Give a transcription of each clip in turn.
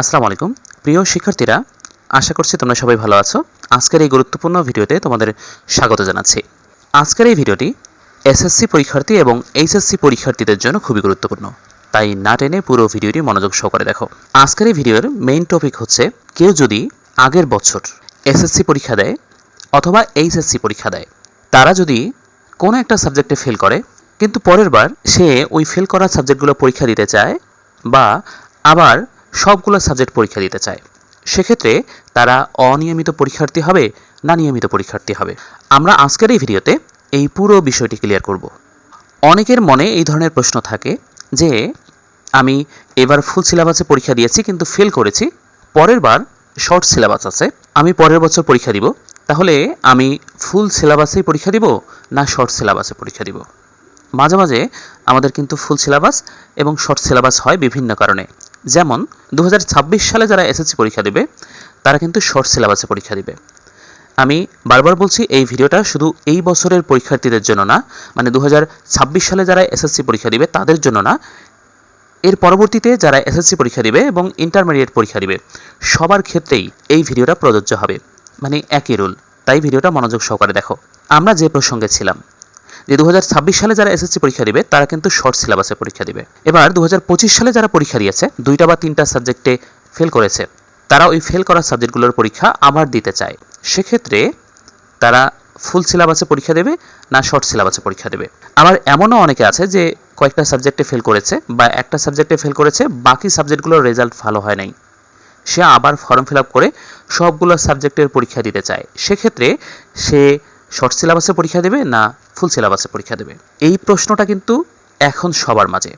আসসালামু আলাইকুম। প্রিয় শিক্ষার্থীরা, আশা করছি তোমরা সবাই ভালো আছো। আজকের এই গুরুত্বপূর্ণ ভিডিওতে তোমাদের স্বাগত জানাচ্ছি। আজকের এই ভিডিওটি এসএসসি পরীক্ষার্থী এবং এইচএসসি পরীক্ষার্থীদের জন্য খুবই গুরুত্বপূর্ণ। তাই না টেনে পুরো ভিডিওটি মনোযোগ সহকারে দেখো। আজকের এই ভিডিওর মেইন টপিক হচ্ছে, কেউ যদি আগের বছর এসএসসি পরীক্ষা দেয় অথবা এইচএসসি পরীক্ষা দেয়, তারা যদি কোনো একটা সাবজেক্টে ফেল করে, কিন্তু পরের বার সে ওই ফেল করা সাবজেক্টগুলো পরীক্ষা দিতে চায় বা আবার সবগুলো সাবজেক্ট পরীক্ষা দিতে চায়। সেক্ষেত্রে তারা অনিয়মিত পরীক্ষার্থী হবে না নিয়মিত পরীক্ষার্থী হবে। আমরা আজকের এই ভিডিওতে এই পুরো বিষয়টি ক্লিয়ার করব। অনেকের মনে এই ধরনের প্রশ্ন থাকে যে, আমি এবার ফুল সিলেবাসে পরীক্ষা দিয়েছি কিন্তু ফেল করেছি, পরের বার শর্ট সিলেবাস আছে, আমি পরের বছর পরীক্ষা দিব, তাহলে আমি ফুল সিলেবাসেই পরীক্ষা দিব না শর্ট সিলেবাসে পরীক্ষা দিব? মাঝে মাঝে আমাদের কিন্তু ফুল সিলেবাস এবং শর্ট সিলেবাস হয় বিভিন্ন কারণে। যেমন দু হাজার ছাব্বিশ সালে যারা এসএসসি পরীক্ষা দেবে, তারা কিন্তু শর্ট সিলেবাসে পরীক্ষা দিবে। আমি বারবার বলছি, এই ভিডিওটা শুধু এই বছরের পরীক্ষার্থীদের জন্য না মানে দু হাজার ছাব্বিশ সালে যারা এসএসসি পরীক্ষা দিবে, তাদের জন্য না, এর পরবর্তীতে যারা এসএসসি পরীক্ষা দিবে এবং ইন্টারমিডিয়েট পরীক্ষা দিবে, সবার ক্ষেত্রেই এই ভিডিওটা প্রযোজ্য হবে। মানে একই রুল তাই ভিডিওটা মনোযোগ সহকারে দেখো। আমরা যে প্রসঙ্গে ছিলাম যে দু হাজার ছাব্বিশ সালে যারা এসএসসি পরীক্ষা দিবে, তারা কিন্তু শর্ট সিলেবাসে পরীক্ষা দিবে। এবার দু হাজার পঁচিশ সালে যারা পরীক্ষা দিয়েছে, দুইটা বা তিনটা সাবজেক্টে ফেল করেছে তারা ওই ফেল করা সাবজেক্টগুলোর পরীক্ষা আবার দিতে চায়। সেক্ষেত্রে তারা ফুল সিলেবাসে পরীক্ষা দেবে না শর্ট সিলেবাসে পরীক্ষা দেবে। আবার এমনও অনেকে আছে যে কয়েকটা সাবজেক্টে ফেল করেছে বা একটা সাবজেক্টে ফেল করেছে, বাকি সাবজেক্টগুলোর রেজাল্ট ভালো হয় নাই। সে আবার ফর্ম ফিল করে সবগুলো সাবজেক্টের পরীক্ষা দিতে চায়। সেক্ষেত্রে সে শর্ট সিলেবাসে পরীক্ষা দেবে না ফুল সিলেবাসে পরীক্ষা দেবে? এই প্রশ্নটা কিন্তু এখন সবার মাঝে।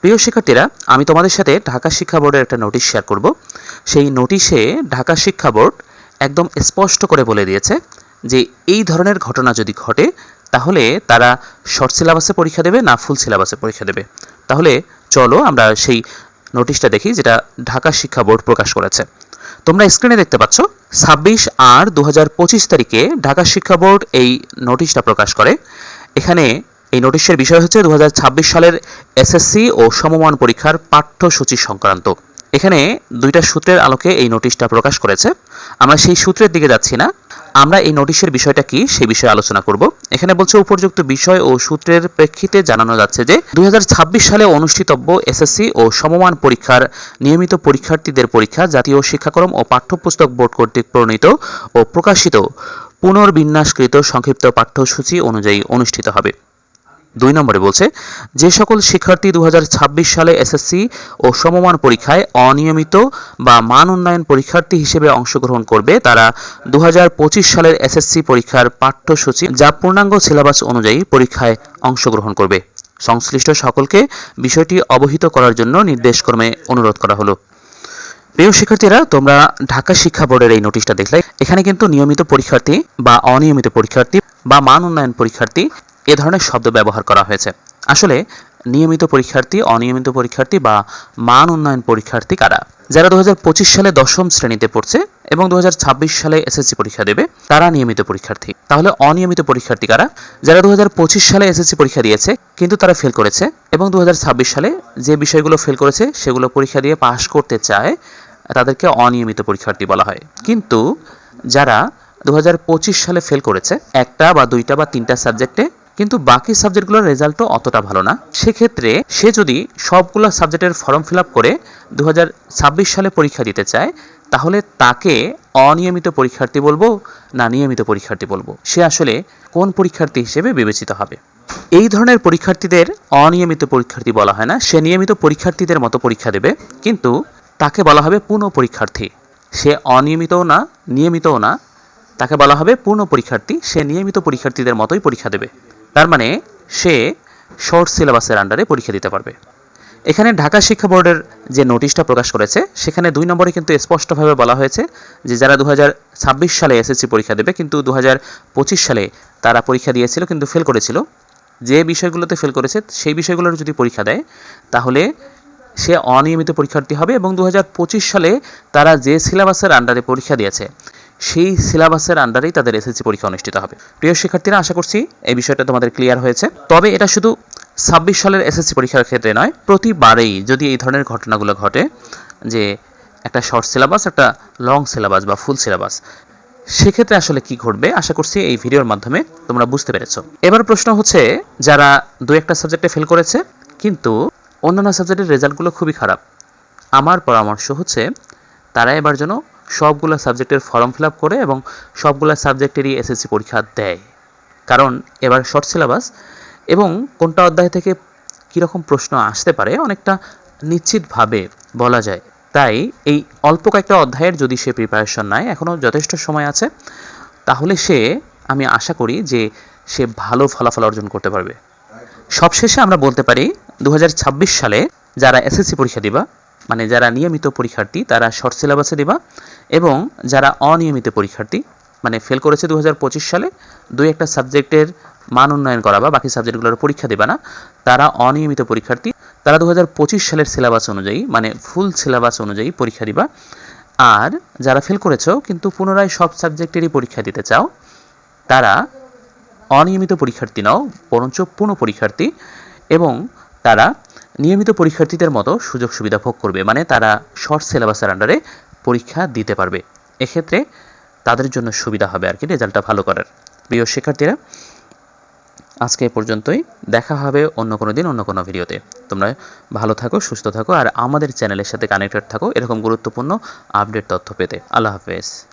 প্রিয় শিক্ষার্থীরা, আমি তোমাদের সাথে ঢাকা শিক্ষা বোর্ডের একটা নোটিশ শেয়ার করব। সেই নোটিশে ঢাকা শিক্ষা বোর্ড একদম স্পষ্ট করে বলে দিয়েছে যে এই ধরনের ঘটনা যদি ঘটে, তাহলে তারা শর্ট সিলেবাসে পরীক্ষা দেবে না ফুল সিলেবাসে পরীক্ষা দেবে। তাহলে চলো আমরা সেই নোটিশটা দেখি, যেটা ঢাকা শিক্ষা বোর্ড প্রকাশ করেছে। তোমরা স্ক্রিনে দেখতে পাচ্ছ, ছাব্বিশ আর দু তারিখে ঢাকা শিক্ষা বোর্ড এই নোটিশটা প্রকাশ করে। এখানে এই নোটিশের বিষয় হচ্ছে দু হাজার ছাব্বিশ সালের এসএসসি ও সমমান পরীক্ষার পাঠ্যসূচি সংক্রান্ত। এখানে দুইটা সূত্রের আলোকে এই নোটিশটা প্রকাশ করেছে। আমরা সেই সূত্রের দিকে যাচ্ছি না। আমরা এই নোটিশের বিষয়টা কি সেই বিষয়ে আলোচনা করব। এখানে বলছে, উপযুক্ত বিষয় ও সূত্রের প্রেক্ষিতে জানানো যাচ্ছে যে, দুই হাজার ছাব্বিশ সালে অনুষ্ঠিতব্য এসএসসি ও সমমান পরীক্ষার নিয়মিত পরীক্ষার্থীদের পরীক্ষা জাতীয় শিক্ষাক্রম ও পাঠ্যপুস্তক বোর্ড কর্তৃক প্রণীত ও প্রকাশিত পুনর্বিন্যাসকৃত সংক্ষিপ্ত পাঠ্যসূচি অনুযায়ী অনুষ্ঠিত হবে। দুই নম্বরে বলছে, যে সকল শিক্ষার্থী দু সালে এসএসসি ও সমমান পরীক্ষায় অনিয়মিত বা মান উন্নয়ন পরীক্ষার্থী হিসেবে অংশগ্রহণ করবে, তারা দু সালের এসএসসি পরীক্ষার পাঠ্যসূচি যা পূর্ণাঙ্গ সিলেবাস অনুযায়ী পরীক্ষায় অংশগ্রহণ করবে। সংশ্লিষ্ট সকলকে বিষয়টি অবহিত করার জন্য নির্দেশক্রমে অনুরোধ করা হলো। প্রিয় শিক্ষার্থীরা, তোমরা ঢাকা শিক্ষা বোর্ডের এই নোটিশটা দেখলে। এখানে কিন্তু নিয়মিত পরীক্ষার্থী বা অনিয়মিত পরীক্ষার্থী বা মান উন্নয়ন পরীক্ষার্থী এ ধরনের শব্দ ব্যবহার করা হয়েছে। আসলে, নিয়মিত পরীক্ষার্থী, অনিয়মিত পরীক্ষার্থী বা মান উন্নয়ন পরীক্ষার্থী কারা? যারা দু হাজার পঁচিশ সালে দশম শ্রেণীতে পড়ছে এবং দু হাজার ছাব্বিশ সালে এসএসসি পরীক্ষা দেবে, তারা নিয়মিত পরীক্ষার্থী। তাহলে অনিয়মিত পরীক্ষার্থী কারা? যারা দু হাজার পঁচিশ সালে এসএসসি পরীক্ষা দিয়েছে, কিন্তু তারা ফেল করেছে এবং দু হাজার ছাব্বিশ সালে যে বিষয়গুলো ফেল করেছে, সেগুলো পরীক্ষা দিয়ে পাশ করতে চায়, তাদেরকে অনিয়মিত পরীক্ষার্থী বলা হয়। কিন্তু যারা দু হাজার পঁচিশ সালে ফেল করেছে, একটা বা দুইটা বা তিনটা সাবজেক্টে কিন্তু বাকি সাবজেক্টগুলোর রেজাল্টও অতটা ভালো না। সেক্ষেত্রে সে যদি সবগুলো সাবজেক্টের ফর্ম ফিল করে দু হাজার ছাব্বিশ সালে পরীক্ষা দিতে চায়, তাহলে তাকে অনিয়মিত পরীক্ষার্থী বলব না নিয়মিত পরীক্ষার্থী বলব। সে আসলে কোন পরীক্ষার্থী হিসেবে বিবেচিত হবে? এই ধরনের পরীক্ষার্থীদের অনিয়মিত পরীক্ষার্থী বলা হয় না। সে নিয়মিত পরীক্ষার্থীদের মতো পরীক্ষা দেবে, কিন্তু তাকে বলা হবে পূর্ণ পরীক্ষার্থী। সে অনিয়মিতও না, নিয়মিতও না, তাকে বলা হবে পূর্ণ পরীক্ষার্থী। সে নিয়মিত পরীক্ষার্থীদের মতোই পরীক্ষা দেবে। তার মানে সে শর্ট সিলেবাসের আন্ডারে পরীক্ষা দিতে পারবে। এখানে ঢাকা শিক্ষা বোর্ডের যে নোটিশটা প্রকাশ করেছে, সেখানে দুই নম্বরে কিন্তু স্পষ্টভাবে বলা হয়েছে যে যারা দু হাজার ছাব্বিশ সালে এসএসসি পরীক্ষা দেবে, কিন্তু দু হাজার পঁচিশ সালে তারা পরীক্ষা দিয়েছিল, কিন্তু ফেল করেছিল। যে বিষয়গুলোতে ফেল করেছে, সেই বিষয়গুলোর যদি পরীক্ষা দেয়, তাহলে সে অনিয়মিত পরীক্ষার্থী হবে এবং দু হাজার পঁচিশ সালে তারা যে সিলেবাসের আন্ডারে পরীক্ষা দিয়েছে সেই সিলেবাসের আন্ডারেই তাদের এসএসসি পরীক্ষা অনুষ্ঠিত হবে। প্রিয় শিক্ষার্থীরা, আশা করছি এই বিষয়টা তোমাদের ক্লিয়ার হয়েছে। তবে এটা শুধু ছাব্বিশ সালের এসএসসি পরীক্ষার ক্ষেত্রে নয়, প্রতিবারেই যদি এই ধরনের ঘটনাগুলো ঘটে, যে একটা শর্ট সিলেবাস একটা লং সিলেবাস বা ফুল সিলেবাস সেক্ষেত্রে আসলে কি ঘটবে? আশা করছি এই ভিডিওর মাধ্যমে তোমরা বুঝতে পেরেছ। এবার প্রশ্ন হচ্ছে, যারা দু একটা সাবজেক্টে ফেল করেছে, কিন্তু অন্যান্য সাবজেক্টের রেজাল্টগুলো খুবই খারাপ, আমার পরামর্শ হচ্ছে, তারা এবার যেন সবগুলো সাবজেক্টের ফর্ম ফিল করে এবং সবগুলো সাবজেক্টেরই এসএসসি পরীক্ষা দেয়। কারণ এবার শর্ট সিলেবাস এবং কোনটা অধ্যায় থেকে কীরকম প্রশ্ন আসতে পারে অনেকটা নিশ্চিতভাবে বলা যায়। তাই এই অল্প কয়েকটা অধ্যায়ের যদি সে প্রিপারেশন নেয় এখনও যথেষ্ট সময় আছে, তাহলে সে, আমি আশা করি যে সে ভালো ফলাফল অর্জন করতে পারবে। সবশেষে আমরা বলতে পারি দু হাজার ছাব্বিশ সালে যারা এসএসসি পরীক্ষা দিবা মানে যারা নিয়মিত পরীক্ষার্থী, তারা শর্ট সিলেবাসে দিবা। এবং যারা অনিয়মিত পরীক্ষার্থী মানে ফেল করেছে দু হাজার পঁচিশ সালে, দুই একটা সাবজেক্টের মান উন্নয়ন করা বা বাকি সাবজেক্টগুলোর পরীক্ষা দেবে না, তারা অনিয়মিত পরীক্ষার্থী, তারা দু হাজার পঁচিশ সালের সিলেবাস অনুযায়ী মানে ফুল সিলেবাস অনুযায়ী পরীক্ষা দিবা। আর যারা ফেল করেছ, কিন্তু পুনরায় সব সাবজেক্টেরই পরীক্ষা দিতে চাও, তারা অনিয়মিত পরীক্ষার্থী নাও, বরঞ্চ পূর্ণ পরীক্ষার্থী, এবং তারা নিয়মিত পরীক্ষার্থীদের মতো সুযোগ সুবিধা ভোগ করবে। মানে তারা শর্ট সিলেবাসের আন্ডারে পরীক্ষা দিতে পারবে। এক্ষেত্রে তাদের জন্য সুবিধা হবে আর কি, রেজাল্টটা ভালো করার। প্রিয় শিক্ষার্থীরা, আজকে এ পর্যন্তই। দেখা হবে অন্য কোনো দিন, অন্য কোনো ভিডিওতে। তোমরা ভালো থাকো, সুস্থ থাকো, আর আমাদের চ্যানেলের সাথে কানেক্টেড থাকো। এরকম গুরুত্বপূর্ণ আপডেট তথ্য পেতে। আল্লাহ হাফেজ।